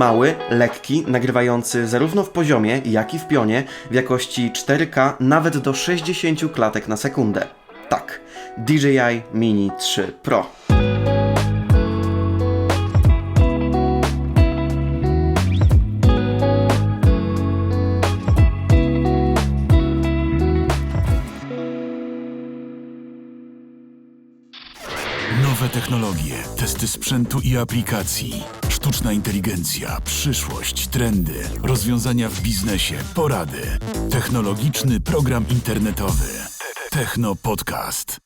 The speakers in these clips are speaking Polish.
Mały, lekki, nagrywający zarówno w poziomie, jak i w pionie w jakości 4K nawet do 60 klatek na sekundę. Tak, DJI Mini 3 Pro. Testy sprzętu i aplikacji, sztuczna inteligencja, przyszłość, trendy, rozwiązania w biznesie, porady. Technologiczny program internetowy. Techno Podcast.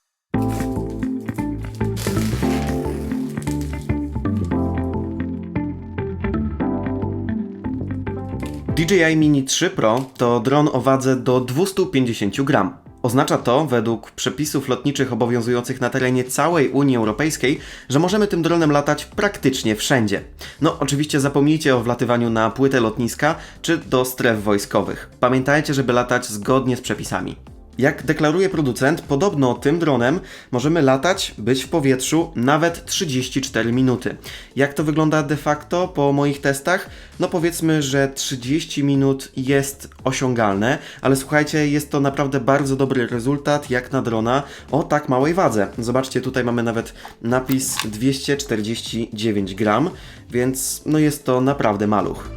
DJI Mini 3 Pro to dron o wadze do 250 gram. Oznacza to, według przepisów lotniczych obowiązujących na terenie całej Unii Europejskiej, że możemy tym dronem latać praktycznie wszędzie. No, oczywiście zapomnijcie o wlatywaniu na płytę lotniska czy do stref wojskowych. Pamiętajcie, żeby latać zgodnie z przepisami. Jak deklaruje producent, podobno tym dronem możemy latać, być w powietrzu nawet 34 minuty. Jak to wygląda de facto po moich testach? No powiedzmy, że 30 minut jest osiągalne, ale słuchajcie, jest to naprawdę bardzo dobry rezultat jak na drona o tak małej wadze. Zobaczcie, tutaj mamy nawet napis 249 gram, więc no jest to naprawdę maluch.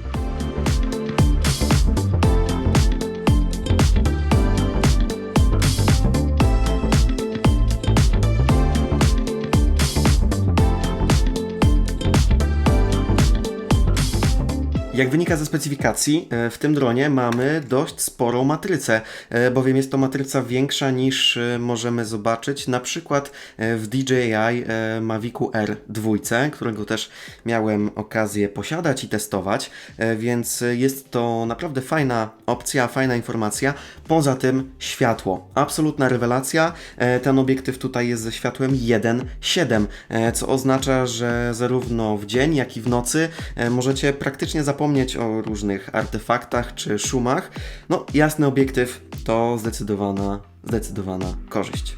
Jak wynika ze specyfikacji, e, w tym dronie mamy dość sporą matrycę, e, bowiem jest to matryca większa niż e, możemy zobaczyć na przykład w DJI Mavicu R2, którego też miałem okazję posiadać i testować, więc jest to naprawdę fajna opcja, fajna informacja. Poza tym światło, absolutna rewelacja. Ten obiektyw tutaj jest ze światłem 1.7, e, co oznacza, że zarówno w dzień, jak i w nocy możecie praktycznie zapomnieć o różnych artefaktach czy szumach. No, jasny obiektyw to zdecydowana, zdecydowana korzyść.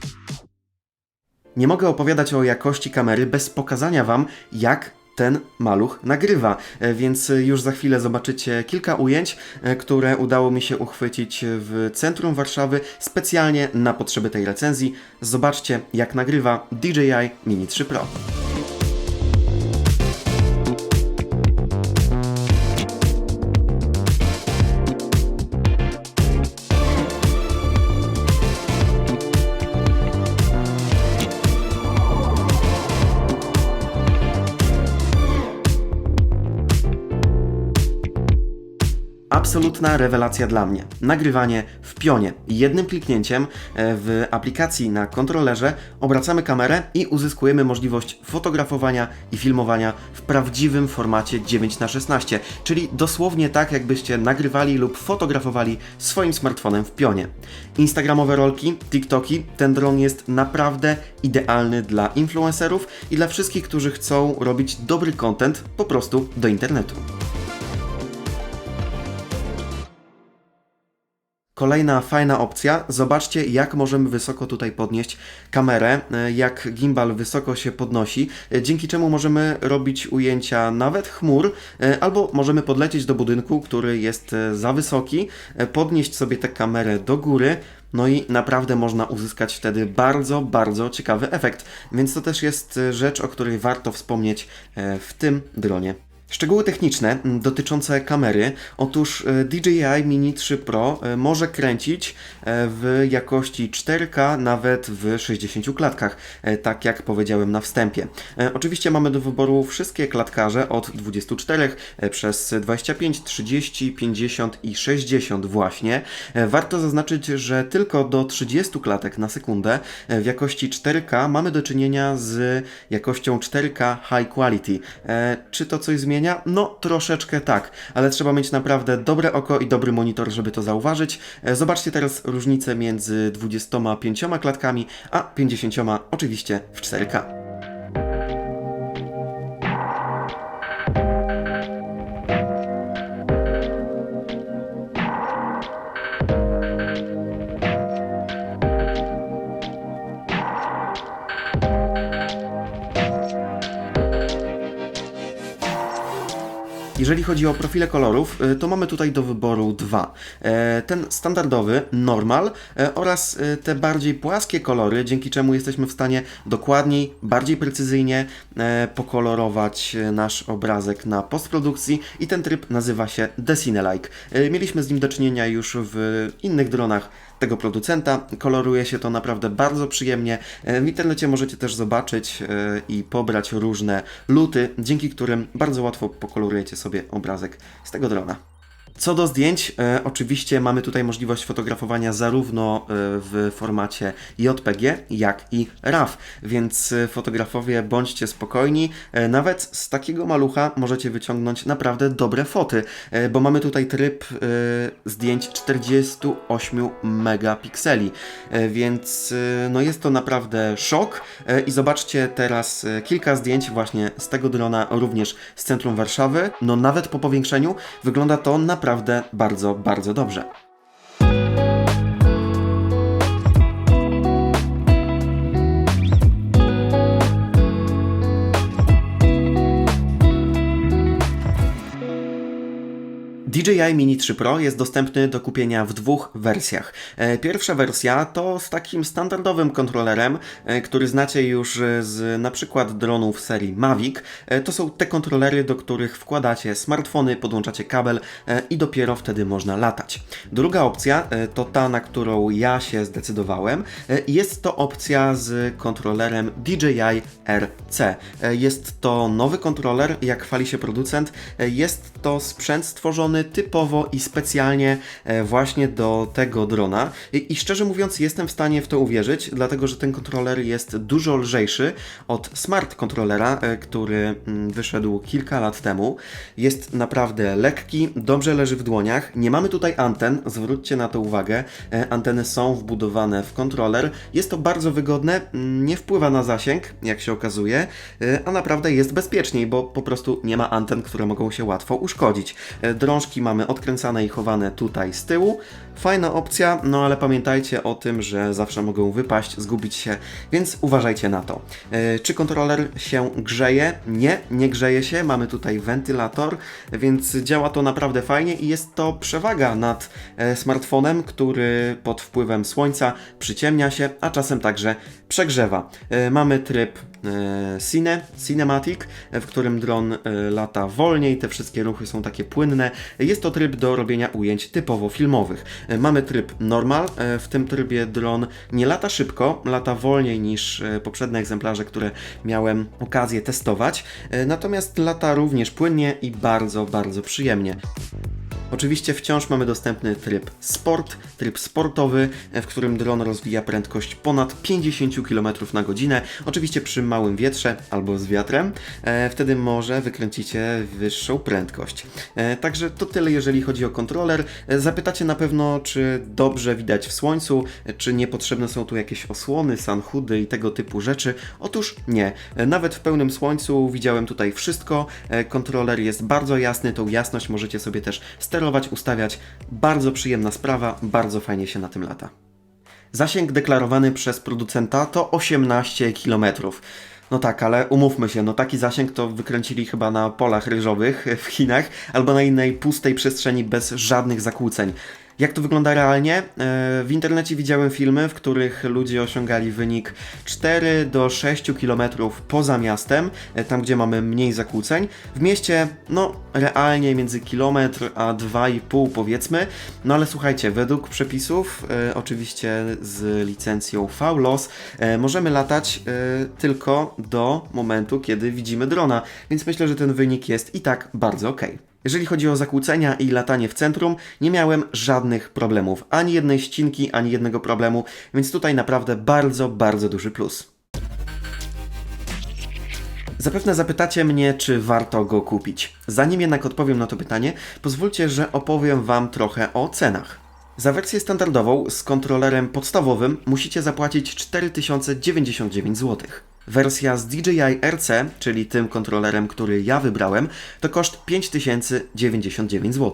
Nie mogę opowiadać o jakości kamery bez pokazania Wam, jak ten maluch nagrywa, E, więc już za chwilę zobaczycie kilka ujęć, e, które udało mi się uchwycić w centrum Warszawy specjalnie na potrzeby tej recenzji. Zobaczcie, jak nagrywa DJI Mini 3 Pro. Absolutna rewelacja dla mnie. Nagrywanie w pionie. Jednym kliknięciem e, w aplikacji na kontrolerze obracamy kamerę i uzyskujemy możliwość fotografowania i filmowania w prawdziwym formacie 9x16, czyli dosłownie tak, jakbyście nagrywali lub fotografowali swoim smartfonem w pionie. Instagramowe rolki, TikToki, ten dron jest naprawdę idealny dla influencerów i dla wszystkich, którzy chcą robić dobry content po prostu do internetu. Kolejna fajna opcja. Zobaczcie, jak możemy wysoko tutaj podnieść kamerę, e, jak gimbal wysoko się podnosi, e, dzięki czemu możemy robić ujęcia nawet chmur, e, albo możemy podlecieć do budynku, który jest za wysoki, podnieść sobie tę kamerę do góry. No i naprawdę można uzyskać wtedy bardzo, bardzo ciekawy efekt. Więc to też jest rzecz, o której warto wspomnieć w tym dronie. Szczegóły techniczne m, dotyczące kamery. Otóż e, DJI Mini 3 Pro e, może kręcić e, w jakości 4K nawet w 60 klatkach, tak jak powiedziałem na wstępie. Oczywiście mamy do wyboru wszystkie klatkarze od 24 e, przez 25, 30, 50 i 60 właśnie. Warto zaznaczyć, że tylko do 30 klatek na sekundę w jakości 4K mamy do czynienia z jakością 4K High Quality. Czy to coś zmienia? No, troszeczkę tak, ale trzeba mieć naprawdę dobre oko i dobry monitor, żeby to zauważyć. E, Zobaczcie teraz różnicę między 25 klatkami, a 50 oczywiście w 4K. Jeżeli chodzi o profile kolorów, y, to mamy tutaj do wyboru dwa. E, Ten standardowy, normal e, oraz e, te bardziej płaskie kolory, dzięki czemu jesteśmy w stanie dokładniej, bardziej precyzyjnie pokolorować nasz obrazek na postprodukcji i ten tryb nazywa się Decine-like. E, Mieliśmy z nim do czynienia już w innych dronach tego producenta. Koloruje się to naprawdę bardzo przyjemnie. E, W internecie możecie też zobaczyć e, i pobrać różne luty, dzięki którym bardzo łatwo pokolorujecie sobie obrazek z tego drona. Co do zdjęć, e, oczywiście mamy tutaj możliwość fotografowania zarówno e, w formacie JPG, jak i RAW, więc e, fotografowie bądźcie spokojni, e, nawet z takiego malucha możecie wyciągnąć naprawdę dobre foty, e, bo mamy tutaj tryb e, zdjęć 48 megapikseli, e, więc e, no jest to naprawdę szok. E, i zobaczcie teraz e, kilka zdjęć właśnie z tego drona, również z centrum Warszawy, no nawet po powiększeniu wygląda to naprawdę bardzo, bardzo dobrze. DJI Mini 3 Pro jest dostępny do kupienia w dwóch wersjach. E, Pierwsza wersja to z takim standardowym kontrolerem, e, który znacie już z na przykład dronów serii Mavic. E, To są te kontrolery, do których wkładacie smartfony, podłączacie kabel i dopiero wtedy można latać. Druga opcja to ta, na którą ja się zdecydowałem. Jest to opcja z kontrolerem DJI RC. Jest to nowy kontroler, jak chwali się producent. Jest to sprzęt stworzony typowo i specjalnie e, właśnie do tego drona. I, szczerze mówiąc, jestem w stanie w to uwierzyć, dlatego że ten kontroler jest dużo lżejszy od smart kontrolera, e, który mm, wyszedł kilka lat temu. Jest naprawdę lekki, dobrze leży w dłoniach. Nie mamy tutaj anten, zwróćcie na to uwagę. E, Anteny są wbudowane w kontroler. Jest to bardzo wygodne, mm, nie wpływa na zasięg, jak się okazuje, a naprawdę jest bezpieczniej, bo po prostu nie ma anten, które mogą się łatwo uszkodzić. E, Mamy odkręcane i chowane tutaj z tyłu. Fajna opcja, no ale pamiętajcie o tym, że zawsze mogą wypaść, zgubić się, więc uważajcie na to. E, Czy kontroler się grzeje? Nie, nie grzeje się. Mamy tutaj wentylator, więc działa to naprawdę fajnie i jest to przewaga nad e, smartfonem, który pod wpływem słońca przyciemnia się, a czasem także przegrzewa. E, Mamy tryb Cine, Cinematic, e, w którym dron e, lata wolniej, te wszystkie ruchy są takie płynne. Jest to tryb do robienia ujęć typowo filmowych. E, Mamy tryb Normal, e, w tym trybie dron nie lata szybko, lata wolniej niż e, poprzednie egzemplarze, które miałem okazję testować, e, natomiast lata również płynnie i bardzo, bardzo przyjemnie. Oczywiście wciąż mamy dostępny tryb Sport, tryb sportowy, w którym dron rozwija prędkość ponad 50 km na godzinę, oczywiście przy małym wietrze albo z wiatrem, e, wtedy może wykręcicie wyższą prędkość. E, Także to tyle jeżeli chodzi o kontroler. E, Zapytacie na pewno, czy dobrze widać w słońcu, e, czy niepotrzebne są tu jakieś osłony, sanchudy i tego typu rzeczy. Otóż nie. E, Nawet w pełnym słońcu widziałem tutaj wszystko. E, Kontroler jest bardzo jasny, tą jasność możecie sobie też sterować, ustawiać. Bardzo przyjemna sprawa, bardzo fajnie się na tym lata. Zasięg deklarowany przez producenta to 18 km. No tak, ale umówmy się, no taki zasięg to wykręcili chyba na polach ryżowych w Chinach albo na innej pustej przestrzeni bez żadnych zakłóceń. Jak to wygląda realnie? E, W internecie widziałem filmy, w których ludzie osiągali wynik 4 do 6 km poza miastem, e, tam gdzie mamy mniej zakłóceń. W mieście, no realnie między kilometr a 2,5 powiedzmy. No ale słuchajcie, według przepisów, e, oczywiście z licencją VLOS, możemy latać tylko do momentu, kiedy widzimy drona, więc myślę, że ten wynik jest i tak bardzo ok. Jeżeli chodzi o zakłócenia i latanie w centrum, nie miałem żadnych problemów. Ani jednej ścinki, ani jednego problemu, więc tutaj naprawdę bardzo, bardzo duży plus. Zapewne zapytacie mnie, czy warto go kupić. Zanim jednak odpowiem na to pytanie, pozwólcie, że opowiem Wam trochę o cenach. Za wersję standardową z kontrolerem podstawowym musicie zapłacić 4099 zł. Wersja z DJI RC, czyli tym kontrolerem, który ja wybrałem, to koszt 5099 zł.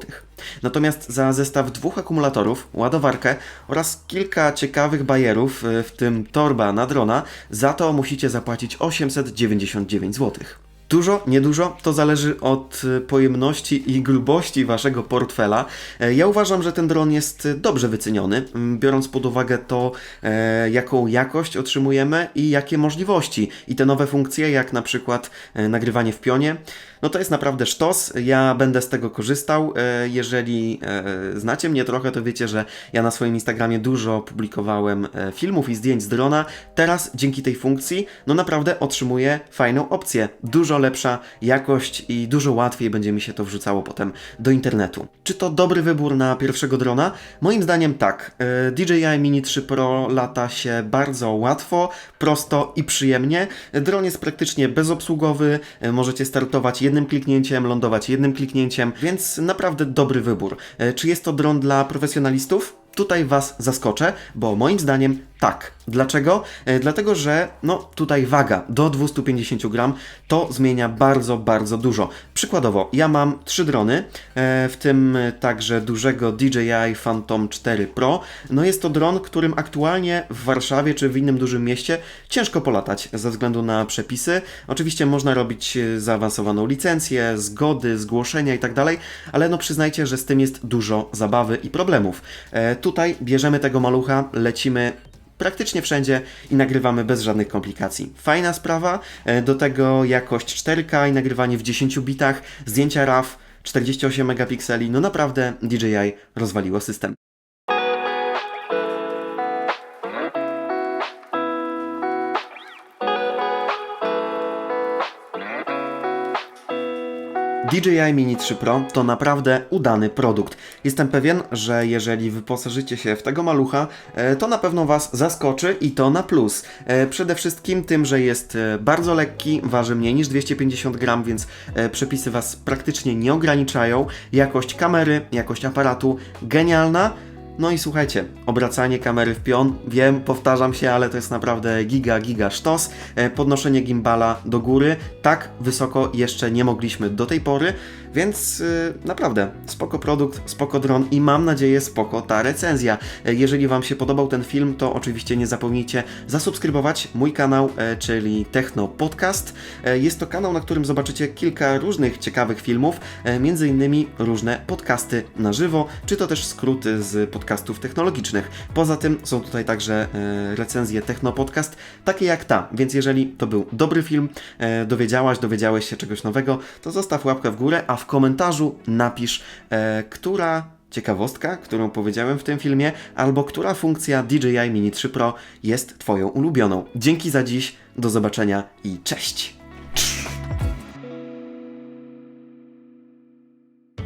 Natomiast za zestaw dwóch akumulatorów, ładowarkę oraz kilka ciekawych bajerów, y, w tym torba na drona, za to musicie zapłacić 899 zł. Dużo, niedużo, to zależy od y, pojemności i grubości waszego portfela. E, Ja uważam, że ten dron jest y, dobrze wyceniony, m, biorąc pod uwagę to, e, jaką jakość otrzymujemy i jakie możliwości. I te nowe funkcje, jak na przykład e, nagrywanie w pionie, no to jest naprawdę sztos. Ja będę z tego korzystał. E, Jeżeli e, znacie mnie trochę, to wiecie, że ja na swoim Instagramie dużo publikowałem e, filmów i zdjęć z drona. Teraz dzięki tej funkcji, no naprawdę otrzymuję fajną opcję. Dużo lepsza jakość i dużo łatwiej będzie mi się to wrzucało potem do internetu. Czy to dobry wybór na pierwszego drona? Moim zdaniem tak. DJI Mini 3 Pro lata się bardzo łatwo, prosto i przyjemnie. Dron jest praktycznie bezobsługowy, możecie startować jednym kliknięciem, lądować jednym kliknięciem, więc naprawdę dobry wybór. E, Czy jest to dron dla profesjonalistów? Tutaj Was zaskoczę, bo moim zdaniem tak. Dlaczego? E, Dlatego, że no tutaj waga do 250 gram to zmienia bardzo, bardzo dużo. Przykładowo, ja mam trzy drony, e, w tym także dużego DJI Phantom 4 Pro. No jest to dron, którym aktualnie w Warszawie czy w innym dużym mieście ciężko polatać ze względu na przepisy. Oczywiście można robić e, zaawansowaną licencję, zgody, zgłoszenia i tak dalej, ale no przyznajcie, że z tym jest dużo zabawy i problemów. Tutaj bierzemy tego malucha, lecimy praktycznie wszędzie i nagrywamy bez żadnych komplikacji. Fajna sprawa, e, do tego jakość 4K i nagrywanie w 10 bitach, zdjęcia RAW, 48 megapikseli, no naprawdę DJI rozwaliło system. DJI Mini 3 Pro to naprawdę udany produkt. Jestem pewien, że jeżeli wyposażycie się w tego malucha, e, to na pewno Was zaskoczy i to na plus. E, Przede wszystkim tym, że jest e, bardzo lekki, waży mniej niż 250 gram, więc przepisy Was praktycznie nie ograniczają. Jakość kamery, jakość aparatu genialna. No i słuchajcie, obracanie kamery w pion, wiem, powtarzam się, ale to jest naprawdę giga, giga sztos. E, Podnoszenie gimbala do góry, tak wysoko jeszcze nie mogliśmy do tej pory, więc y, naprawdę spoko produkt, spoko dron i mam nadzieję spoko ta recenzja. E, Jeżeli Wam się podobał ten film, to oczywiście nie zapomnijcie zasubskrybować mój kanał, e, czyli Techno Podcast. E, Jest to kanał, na którym zobaczycie kilka różnych ciekawych filmów, e, między innymi różne podcasty na żywo, czy to też skróty z podcastów technologicznych. Poza tym są tutaj także e, recenzje Techno Podcast, takie jak ta, więc jeżeli to był dobry film, e, dowiedziałaś, dowiedziałeś się czegoś nowego, to zostaw łapkę w górę, a w komentarzu napisz, e, która ciekawostka, którą powiedziałem w tym filmie, albo która funkcja DJI Mini 3 Pro jest Twoją ulubioną. Dzięki za dziś, do zobaczenia i cześć!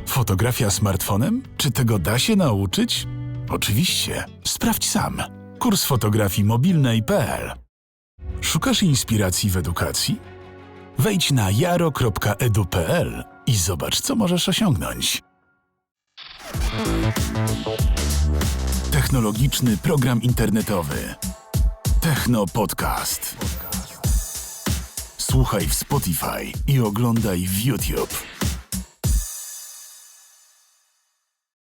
Fotografia smartfonem? Czy tego da się nauczyć? Oczywiście. Sprawdź sam. Kurs fotografii mobilnej.pl Szukasz inspiracji w edukacji? Wejdź na jaro.edu.pl i zobacz, co możesz osiągnąć. Technologiczny program internetowy. Techno Podcast. Słuchaj w Spotify i oglądaj w YouTube.